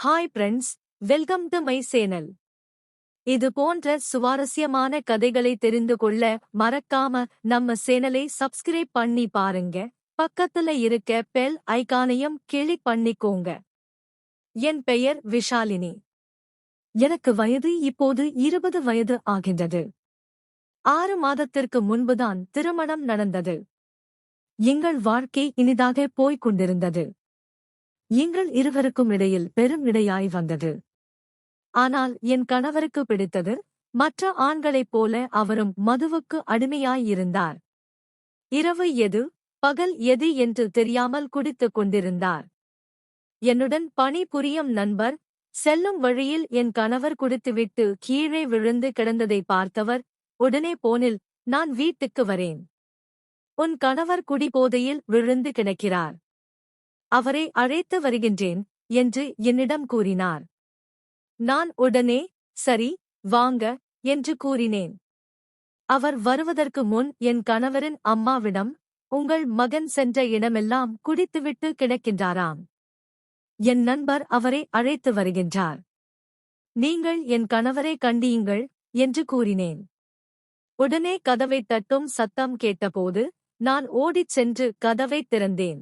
Hi friends welcome to my channel இது போன்ற சுவாரஸ்யமான கதைகளை தெரிந்து கொள்ள மறக்காம நம்ம சேனலை சப்ஸ்கிரைப் பண்ணி பாருங்க. பக்கத்துல இருக்க பெல் ஐகானையும் கிளிக் பண்ணிக்கோங்க. என் பெயர் விஷாலினி. எனக்கு வயது இப்போது இருபது வயது ஆகின்றது. ஆறு மாதத்திற்கு முன்புதான் திருமணம் நடந்தது. எங்கள் வாழ்க்கை இனிதாக போய்க் கொண்டிருந்தது. எங்கள் இருவருக்கும் இடையில் பெரும் இடையாய் வந்தது. ஆனால் என் கணவருக்கு பிடித்தது மற்ற ஆண்களைப் போல அவரும் மதுவுக்கு அடிமையாயிருந்தார் இரவு எது பகல் எது என்று தெரியாமல் குடித்துக் கொண்டிருந்தார். என்னுடன் பணிபுரியும் நண்பர் செல்லும் வழியில் என் கணவர் குடித்துவிட்டு கீழே விழுந்து கிடந்ததை பார்த்தவர் உடனே போனில் நான் வீட்டுக்கு வரேன். உன் கணவர் குடிபோதையில் விழுந்து கிடக்கிறார். அவரை அழைத்து வருகின்றேன் என்று என்னிடம் கூறினார். நான் உடனே சரி வாங்க என்று கூறினேன். அவர் வருவதற்கு முன் என் கணவரின் அம்மாவிடம் உங்கள் மகன் சென்ற இடமெல்லாம் குடித்துவிட்டு கிடக்கின்றாராம். என் நண்பர் அவரை அழைத்து வருகின்றார். நீங்கள் என் கணவரை கண்டியுங்கள் என்று கூறினேன். உடனே கதவைத் தட்டும் சத்தம் கேட்டபோது நான் ஓடிச் சென்று கதவைத் திறந்தேன்.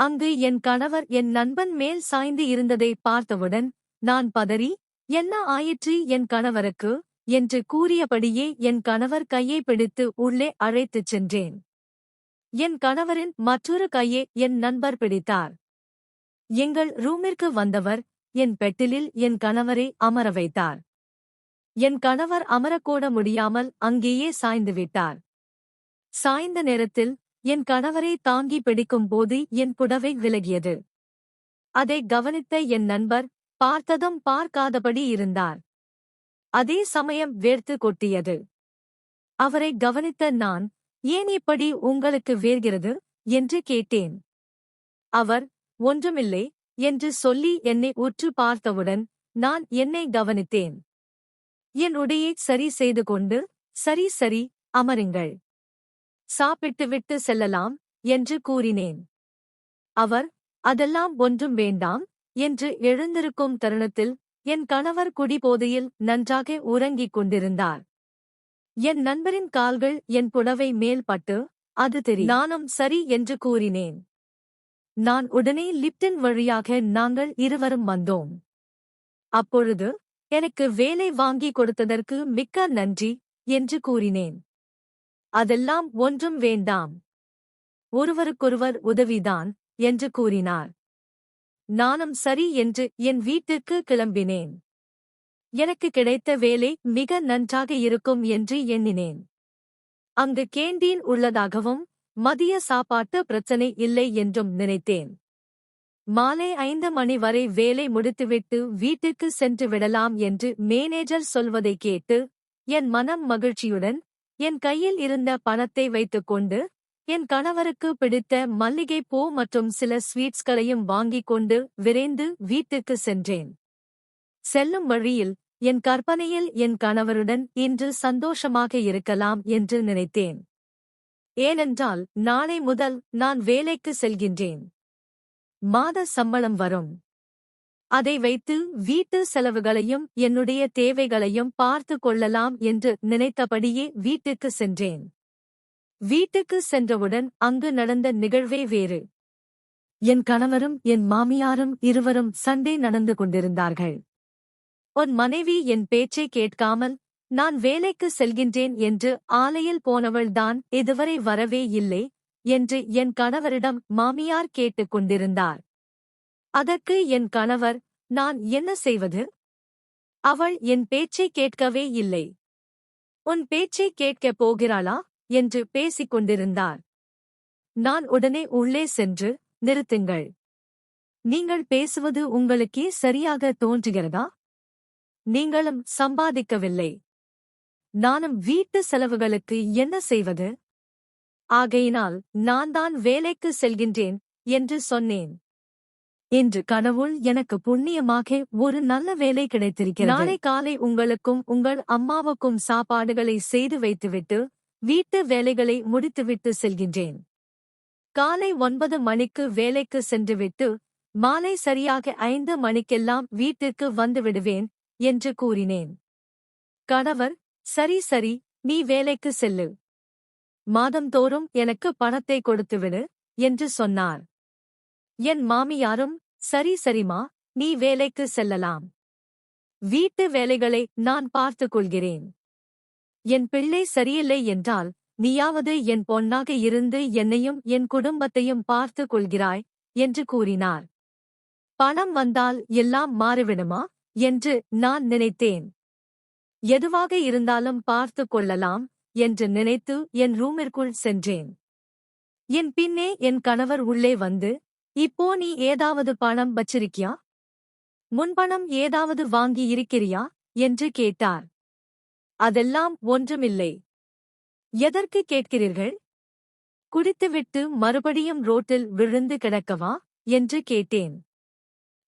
அங்கு என் கணவர் என் நண்பன் மேல் சாய்ந்து இருந்ததை பார்த்தவுடன் நான் பதறி என்ன ஆயிற்று என் கணவருக்கு? என்று கூறியபடியே என் கணவர் கையை பிடித்து உள்ளே அழைத்துச் சென்றேன். என் கணவரின் மற்றொரு கையை என் நண்பர் பிடித்தார். எங்கள் ரூமிற்கு வந்தவர் என் பெட்டிலில் என் கணவரை அமர வைத்தார். என் கணவர் அமரக்கூட முடியாமல் அங்கேயே சாய்ந்து விட்டார். சாய்ந்த நேரத்தில் என் கணவரை தாங்கி பிடிக்கும் போது என் புடவை விலகியது. அதை கவனித்த என் நண்பர் பார்த்ததும் பார்க்காதபடி இருந்தார். அதே சமயம் வேர்த்து கொட்டியது. அவரை கவனித்த நான் ஏன் இப்படி உங்களுக்கு வேர்கிறது? என்று கேட்டேன். அவர் ஒன்றுமில்லை என்று சொல்லி என்னை உற்று பார்த்தவுடன் நான் என்னை கவனித்தேன். என் உடையை சரி செய்து கொண்டு சரி சரி அமருங்கள். சாப்பிட்டுவிட்டு செல்லலாம் என்று கூறினேன். அவர் அதெல்லாம் ஒன்றும் வேண்டாம் என்று எழுந்திருக்கும் தருணத்தில் என் கணவர் குடிபோதையில் நன்றாக உறங்கிக் கொண்டிருந்தார். என் நண்பரின் கால்கள் என் புடவை மேல் பட்டு அது தெரி நானும் சரி என்று கூறினேன். நான் உடனே லிப்டன் வழியாக நாங்கள் இருவரும் வந்தோம். அப்பொழுது எனக்கு வேலை வாங்கி கொடுத்ததற்கு மிக்க நன்றி என்று கூறினேன். அதெல்லாம் ஒன்றும் வேண்டாம். ஒருவருக்கொருவர் உதவிதான் என்று கூறினார். நானும் சரி என்று என் வீட்டிற்கு கிளம்பினேன். எனக்கு கிடைத்த வேலை மிக நன்றாக இருக்கும் என்று எண்ணினேன். அங்கு கேண்டீன் உள்ளதாகவும் மதிய சாப்பாட்டு பிரச்சனை இல்லை என்றும் நினைத்தேன். மாலை ஐந்து மணி வரை வேலை முடித்துவிட்டு வீட்டுக்கு சென்று விடலாம் என்று மேனேஜர் சொல்வதை கேட்டு என் மனம் மகிழ்ச்சியுடன் என் கையில் இருந்த பணத்தை வைத்துக்கொண்டு என் கணவருக்கு பிடித்த மல்லிகை பூ மற்றும் சில ஸ்வீட்ஸ்களையும் வாங்கிக் கொண்டு விரைந்து வீட்டுக்கு சென்றேன். செல்லும் வழியில் என் கற்பனையில் என் கணவருடன் இன்று சந்தோஷமாக இருக்கலாம் என்று நினைத்தேன். ஏனென்றால் நாளை முதல் நான் வேலைக்கு செல்கின்றேன். மாத சம்பளம் வரும். அதை வைத்து வீட்டு செலவுகளையும் என்னுடைய தேவைகளையும் பார்த்து கொள்ளலாம் என்று நினைத்தபடியே வீட்டுக்கு சென்றேன். வீட்டுக்கு சென்றவுடன் அங்கு நடந்த நிகழ்வே வேறு. என் கணவரும் என் மாமியாரும் இருவரும் சண்டை நடந்து கொண்டிருந்தார்கள். உன் மனைவி என் பேச்சை கேட்காமல் நான் வேலைக்கு செல்கின்றேன் என்று ஆலையில் போனவள்தான் இதுவரை வரவே இல்லை என்று என் கணவரிடம் மாமியார் கேட்டுக் கொண்டிருந்தார். அதற்கு என் கணவர் நான் என்ன செய்வது? அவள் என் பேச்சை கேட்கவே இல்லை. உன் பேச்சை கேட்கப் போகிறாளா? என்று பேசிக் கொண்டிருந்தார். நான் உடனே உள்ளே சென்று நிறுத்துங்கள். நீங்கள் பேசுவது உங்களுக்கே சரியாக தோன்றுகிறதா? நீங்களும் சம்பாதிக்கவில்லை. நானும் வீட்டு செலவுகளுக்கு என்ன செய்வது? ஆகையினால் நான் தான் வேலைக்கு செல்கின்றேன் என்று சொன்னேன். இன்று கடவுள் எனக்கு புண்ணியமாக ஒரு நல்ல வேலை கிடைத்திருக்கிறது. நாளை காலை உங்களுக்கும் உங்கள் அம்மாவுக்கும் சாப்பாடுகளை செய்து வைத்துவிட்டு வீட்டு வேலைகளை முடித்துவிட்டு செல்கின்றேன். காலை ஒன்பது மணிக்கு வேலைக்கு சென்றுவிட்டு மாலை சரியாக ஐந்து மணிக்கெல்லாம் வீட்டிற்கு வந்துவிடுவேன் என்று கூறினேன். கணவர் சரி சரி நீ வேலைக்கு செல்லு. மாதந்தோறும் எனக்கு பணத்தை கொடுத்துவிடு என்று சொன்னார். என் மாமியாரும் சரி சரிமா நீ வேலைக்கு செல்லலாம். வீட்டு வேலைகளை நான் பார்த்துக் கொள்கிறேன். என் பிள்ளை சரியில்லை என்றால் நீயாவது என் பொன்னாக இருந்து என்னையும் என் குடும்பத்தையும் பார்த்துக் கொள்கிறாய் என்று கூறினார். பணம் வந்தால் எல்லாம் மாறிவிடுமா? என்று நான் நினைத்தேன். எதுவாக இருந்தாலும் பார்த்துக் கொள்ளலாம் என்று நினைத்து என் ரூமிற்குள் சென்றேன். என் பின்னே என் கணவர் உள்ளே வந்து இப்போ நீ ஏதாவது பணம் வச்சிருக்கியா? முன்பணம் ஏதாவது வாங்கி இருக்கிறியா? என்று கேட்டார். அதெல்லாம் ஒன்றுமில்லை. எதற்கு கேட்கிறீர்கள்? குடித்துவிட்டு மறுபடியும் ரோட்டில் விழுந்து கிடக்கவா? என்று கேட்டேன்.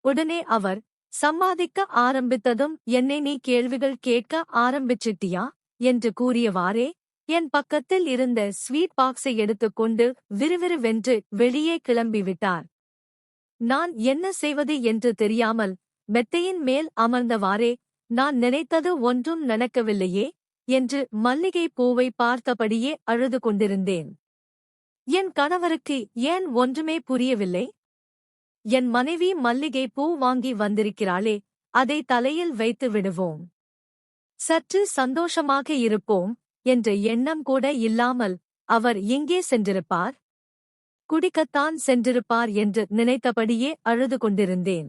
உடனே அவர் சம்பாதிக்க ஆரம்பித்ததும் என்னை நீ கேள்விகள் கேட்க ஆரம்பிச்சிட்டியா? என்று கூறியவாறே என் பக்கத்தில் இருந்த ஸ்வீட் பாக்ஸை எடுத்துக்கொண்டு விறுவிறுவென்று வெளியே கிளம்பிவிட்டார். நான் என்ன செய்வது என்று தெரியாமல் மெத்தையின் மேல் அமர்ந்தவாறே நான் நினைத்தது ஒன்றும் நடக்கவில்லையே என்று மல்லிகை பூவை பார்த்தபடியே அழுது கொண்டிருந்தேன். என் கணவருக்கு ஏன் ஒன்றுமே புரியவில்லை? என் மனைவி மல்லிகை பூ வாங்கி வந்திருக்கிறாளே அதை தலையில் வைத்து விடுவோம். சற்று சந்தோஷமாக இருப்போம் என்ற எண்ணம் கூட இல்லாமல் அவர் எங்கே சென்றிருப்பார்? குடிக்கத்தான் சென்றிருப்பார் என்று நினைத்தபடியே அழுது கொண்டிருந்தேன்.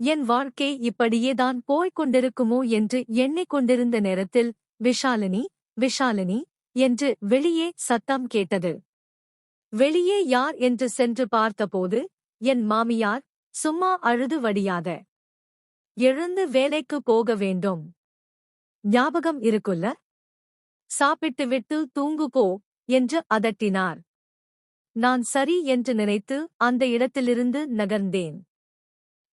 என் வாழ்க்கை இப்படியேதான் போய்க் கொண்டிருக்குமோ என்று எண்ணிக்கொண்டிருந்த நேரத்தில் விஷாலினி விஷாலினி என்று வெளியே சத்தம் கேட்டது. வெளியே யார் என்று சென்று பார்த்தபோது என் மாமியார் சும்மா அழுது வடியாத. எழுந்து வேலைக்கு போக வேண்டும். ஞாபகம் இருக்குல்ல? சாப்பிட்டுவிட்டு தூங்குகோ என்று அதட்டினார். நான் சரி என்று நினைத்து அந்த இடத்திலிருந்து நகர்ந்தேன்.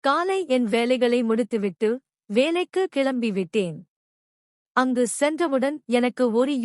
காலை என் வேலைகளை முடித்துவிட்டு வேலைக்கு கிளம்பிவிட்டேன். அங்கு சென்றவுடன் எனக்கு ஒரு